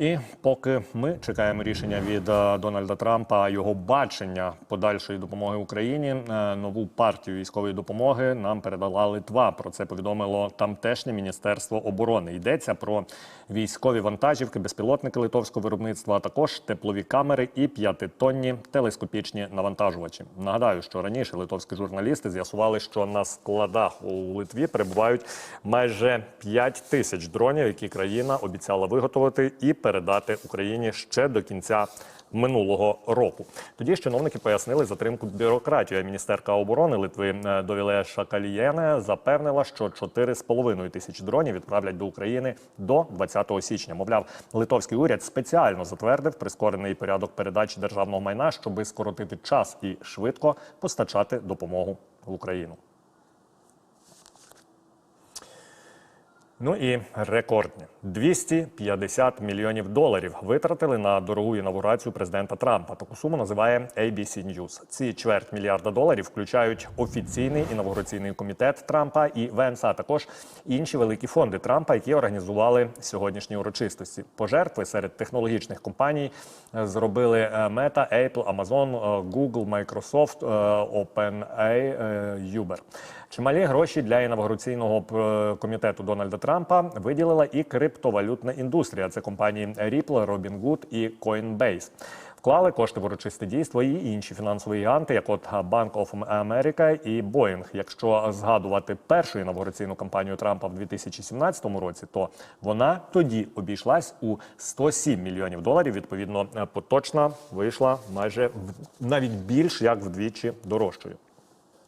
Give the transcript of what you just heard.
І поки ми чекаємо рішення від е, Дональда Трампа його бачення подальшої допомоги Україні, е, нову партію військової допомоги нам передала Литва. Про це повідомило тамтешнє міністерство оборони. Йдеться про військові вантажівки, безпілотники литовського виробництва, а також теплові камери і п'ятитонні телескопічні навантажувачі. Нагадаю, що раніше литовські журналісти з'ясували, що на складах у Литві перебувають майже 5 тисяч дронів, які країна обіцяла виготовити і передати Україні ще до кінця минулого року. Тоді чиновники пояснили затримку бюрократію. Міністерка оборони Литви е, Довіле Шакалієне запевнила, що 4,5 тисячі дронів відправлять до України до 20 січня. Мовляв, литовський уряд спеціально затвердив прискорений порядок передачі державного майна, щоби скоротити час і швидко постачати допомогу в Україну. Ну і рекордні 250 мільйонів доларів витратили на дорогу інаугурацію президента Трампа. Таку суму називає ABC News. Ці чверть мільярда доларів включають офіційний інаугураційний комітет Трампа і ВНС, а також інші великі фонди Трампа, які організували сьогоднішні урочистості. Пожертви серед технологічних компаній е, зробили е, Meta, Apple, Amazon, е, Google, Microsoft, OpenAI, Uber. Чималі гроші для інавгураційного комітету Дональда Трампа виділила і криптовалютна індустрія. Це компанії Ripple, Robinhood і Coinbase. Вклали кошти в урочисте дійство і інші фінансові гіганти, як от Bank of America і Boeing. Якщо згадувати першу інавгураційну кампанію Трампа в 2017 році, то вона тоді обійшлась у 107 мільйонів доларів. Відповідно, поточна вийшла майже навіть більш як вдвічі дорожчою.